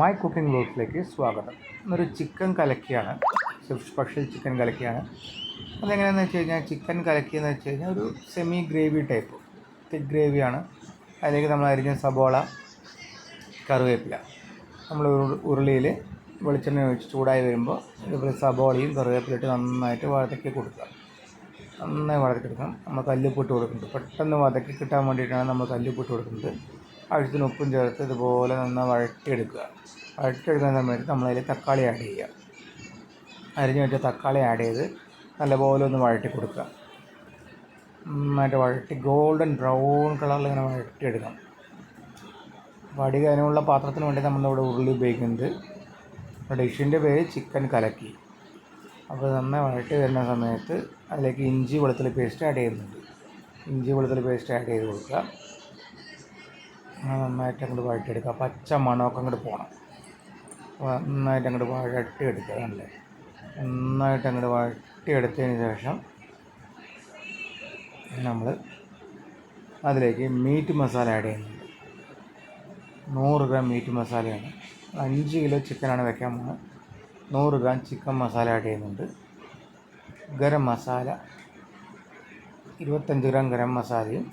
My cooking ബ്ലോഗ്സിലേക്ക് സ്വാഗതം. ഇന്നൊരു ചിക്കൻ കലക്കിയാണ്. സ്പെഷ്യൽ ചിക്കൻ കലക്കിയാണ്. അതെങ്ങനെയാണെന്ന് വെച്ച് കഴിഞ്ഞാൽ ചിക്കൻ കലക്കിയെന്ന് വെച്ച് കഴിഞ്ഞാൽ ഒരു സെമി ഗ്രേവി ടൈപ്പ് തിക്ക് ഗ്രേവിയാണ് അതിലേക്ക് നമ്മൾ അരിഞ്ഞ സബോള കറിവേപ്പില. നമ്മൾ ഉരുളിയിൽ വെളിച്ചെണ്ണ ഒഴിച്ച് ചൂടായി വരുമ്പോൾ ഇതുപോലെ സബോളയും കറിവേപ്പില ഇട്ട് നന്നായിട്ട് വഴക്കി കൊടുക്കുക. നന്നായി വഴക്കിയെടുക്കണം നമ്മൾ കല്ലുപ്പിട്ട് കൊടുക്കുന്നുണ്ട്. പെട്ടെന്ന് വതക്കി കിട്ടാൻ വേണ്ടിയിട്ടാണ് നമ്മൾ കല്ലുപ്പിട്ട് കൊടുക്കുന്നത്. ആവശ്യത്തിന് ഉപ്പും ചേർത്ത് ഇതുപോലെ നന്നായി വഴറ്റിയെടുക്കുക. വഴറ്റിയെടുക്കുന്ന സമയത്ത് നമ്മളതിൽ തക്കാളി ആഡ് ചെയ്യുക. അരിഞ്ഞു വെച്ച തക്കാളി ആഡ് ചെയ്ത് നല്ലപോലെ ഒന്ന് വഴറ്റി കൊടുക്കുക. നന്നായിട്ട് വഴറ്റി ഗോൾഡൻ ബ്രൗൺ കളറിൽ ഇങ്ങനെ വഴറ്റിയെടുക്കണം. വടിക അതിനുള്ള പാത്രത്തിന് വേണ്ടി നമ്മളിവിടെ ഉരുളി ഉപയോഗിക്കുന്നത് ഡിഷിന്റെ പേര് ചിക്കൻ കലക്കി. അപ്പോൾ നന്നായി വഴറ്റി വരുന്ന സമയത്ത് അതിലേക്ക് ഇഞ്ചി വെളുത്തുള്ളി പേസ്റ്റ് ആഡ് ചെയ്യുന്നുണ്ട്. ഇഞ്ചി വെളുത്തുള്ളി പേസ്റ്റ് ആഡ് ചെയ്ത് കൊടുക്കുക. അങ്ങനെ നന്നായിട്ട് അങ്ങോട്ട് വഴറ്റിയെടുക്കുക. പച്ച മണമൊക്കെ അങ്ങോട്ട് പോകണം നന്നായിട്ട് അങ്ങോട്ട് വഴട്ടിയെടുക്കുക അല്ലേ നന്നായിട്ട് അങ്ങോട്ട് വഴട്ടിയെടുത്തതിന് ശേഷം നമ്മൾ അതിലേക്ക് മീറ്റ് മസാല ആഡ് ചെയ്യുന്നുണ്ട്. നൂറ് ഗ്രാം മീറ്റ് മസാലയാണ്. അഞ്ച് കിലോ ചിക്കനാണ് വെക്കാൻ പോകുന്നത്. നൂറ് ഗ്രാം ചിക്കൻ മസാല ആഡ് ചെയ്യുന്നുണ്ട്. ഗരം മസാല ഇരുപത്തഞ്ച് ഗ്രാം ഗരം മസാലയും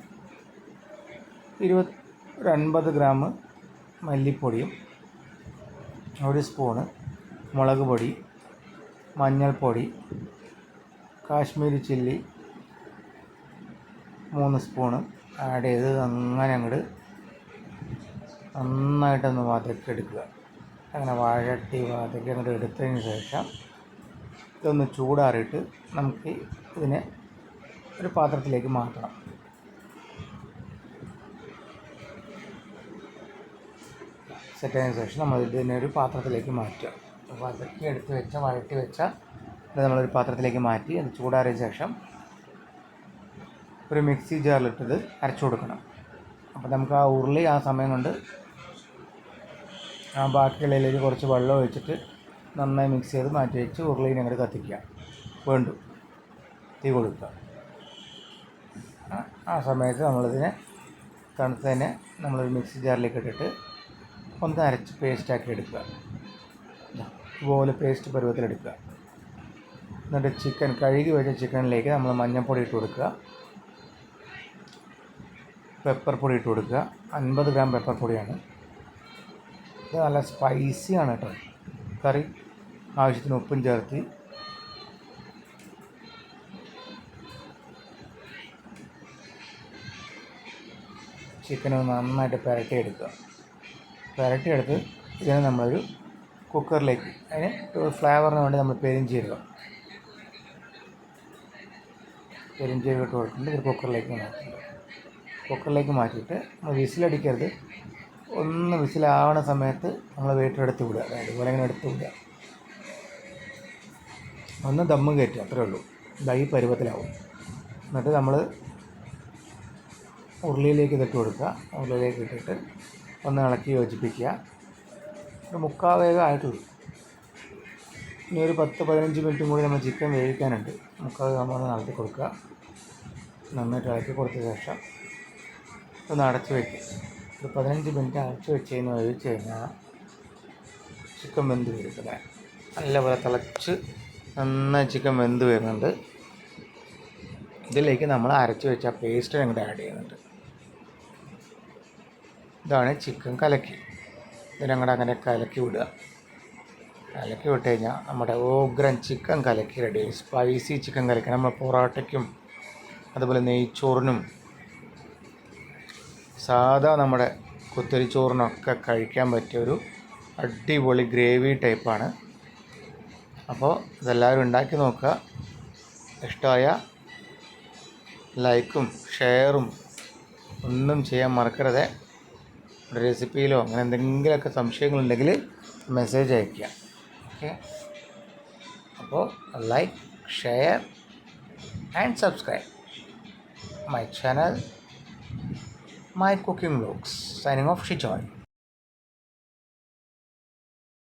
ഇരുപത് ഒരു അൻപത് ഗ്രാം മല്ലിപ്പൊടിയും ഒരു സ്പൂണ് മുളക് പൊടി മഞ്ഞൾപ്പൊടി കാശ്മീരി ചില്ലി മൂന്ന് സ്പൂണ് ആഡ് ചെയ്ത് അങ്ങനെ അങ്ങോട്ട് നന്നായിട്ടൊന്ന് വതക്കിയെടുക്കുക. അങ്ങനെ വഴട്ടി വതക്കി അങ്ങോട്ട് എടുത്തതിന് ശേഷം ഇതൊന്ന് ചൂടാറിയിട്ട് നമുക്ക് ഇതിനെ ഒരു പാത്രത്തിലേക്ക് മാറ്റണം. സെറ്റായതിനു ശേഷം നമ്മൾ ഇതിനെ ഒരു പാത്രത്തിലേക്ക് മാറ്റുക. വതക്കി എടുത്ത് വെച്ച വഴട്ടി വെച്ച ഇത് നമ്മളൊരു പാത്രത്തിലേക്ക് മാറ്റി അത് ചൂടാറിയ ശേഷം ഒരു മിക്സി ജാറിലിട്ടത് അരച്ചു കൊടുക്കണം. അപ്പോൾ നമുക്ക് ആ ഉരുളി ആ സമയം കൊണ്ട് ആ ബാക്കിയുള്ളതിലേക്ക് കുറച്ച് വെള്ളം ഒഴിച്ചിട്ട് നന്നായി മിക്സ് ചെയ്ത് മാറ്റി വെച്ച് ഉരുളീനെ അങ്ങോട്ട് കത്തിക്കുക. വേണ്ടു തീ കൊടുക്കുക ആ സമയത്ത് നമ്മളിതിനെ തണുത്തതിനെ നമ്മളൊരു മിക്സി ജാറിലേക്ക് ഇട്ടിട്ട് ഒന്ന് അരച്ച് പേസ്റ്റാക്കി എടുക്കുക. ഇതുപോലെ പേസ്റ്റ് പരുവത്തിലെടുക്കുക എന്നിട്ട് ചിക്കൻ കഴുകി വെച്ച ചിക്കനിലേക്ക് നമ്മൾ മഞ്ഞൾപ്പൊടി ഇട്ട് കൊടുക്കുക. പെപ്പർ പൊടി ഇട്ട് കൊടുക്കുക. അൻപത് ഗ്രാം പെപ്പർ പൊടിയാണ്. ഇത് നല്ല സ്പൈസിയാണ് കേട്ടോ. കറി ആവശ്യത്തിന് ഉപ്പും ചേർത്ത്. ചിക്കൻ നന്നായിട്ട് പുരട്ടിയെടുക്കുക പുരട്ടിയെടുത്ത് ഇതിനെ നമ്മളൊരു കുക്കറിലേക്ക് അതിന് ഫ്ലേവറിന് വേണ്ടി നമ്മൾ പെരിഞ്ചീരക പെരിഞ്ചീരകം ഇട്ട് കൊടുത്തിട്ട് ഒരു കുക്കറിലേക്ക് മാറ്റുക കുക്കറിലേക്ക് മാറ്റിയിട്ട് നമ്മൾ വിസിലടിക്കരുത്. ഒന്ന് വിസിലാവണ സമയത്ത് നമ്മൾ വേറ്റെടുത്ത് എടുത്ത് വിടുക. അതായത് ഇതുപോലെ ഇങ്ങനെ എടുത്ത് വിടുക. ഒന്ന് ദമ്മ് കയറ്റുക അത്രേ ഉള്ളൂ. ഈ പരുവത്തിലാവും. എന്നിട്ട് നമ്മൾ ഉരുളിയിലേക്ക് ഇതിട്ട് കൊടുക്കുക. ഉരുളിയിലേക്ക് ഇട്ടിട്ട് ഒന്ന് ഇളക്കി യോജിപ്പിക്കുക. ഒരു മുക്കാൽ വേഗം ആയിട്ടുള്ളൂ ഇനി ഒരു പത്ത് പതിനഞ്ച് മിനിറ്റും കൂടി നമ്മൾ ചിക്കൻ വേവിക്കാനുണ്ട്. മുക്കാൽ നമ്മൾ ഇളക്കി കൊടുക്കുക. നന്നായിട്ട് ഇളക്കി കൊടുത്ത ശേഷം ഒന്ന് അടച്ച് വയ്ക്കുക ഒരു പതിനഞ്ച് മിനിറ്റ് അടച്ച് വെച്ച് കഴിഞ്ഞ് വേവിച്ച് കഴിഞ്ഞാൽ ചിക്കൻ വെന്ത് വരും നല്ലപോലെ തിളച്ച് നന്നായി ചിക്കൻ വെന്ത് വരുന്നുണ്ട്. ഇതിലേക്ക് നമ്മൾ അരച്ച് വെച്ച പേസ്റ്റ് അങ്ങോട്ട് ആഡ് ചെയ്യുന്നുണ്ട്. ഇതാണ് ചിക്കൻ കലക്കി. ഇതിനങ്ങോട്ട് അങ്ങനെ കലക്കി വിടുക. കലക്കി വിട്ട് കഴിഞ്ഞാൽ നമ്മുടെ ഓഗ്രൻ ചിക്കൻ കലക്കി റെഡി സ്പൈസി ചിക്കൻ കലക്കി. നമ്മൾ പൊറോട്ടയ്ക്കും അതുപോലെ നെയ്ച്ചോറിനും സാധാ നമ്മുടെ കുത്തരിച്ചോറിനൊക്കെ കഴിക്കാൻ പറ്റിയൊരു അടിപൊളി ഗ്രേവി ടൈപ്പാണ് അപ്പോൾ ഇതെല്ലാവരും ഉണ്ടാക്കി നോക്കുക. ഇഷ്ടമായ ലൈക്കും ഷെയറും ഒന്നും ചെയ്യാൻ മറക്കരുത്. റെസിപ്പിയിലോ അങ്ങനെ എന്തെങ്കിലുമൊക്കെ സംശയങ്ങളുണ്ടെങ്കിൽ മെസ്സേജ് അയയ്ക്കുക. ഓക്കെ അപ്പോൾ like share and subscribe my channel my cooking blogs signing off shijoy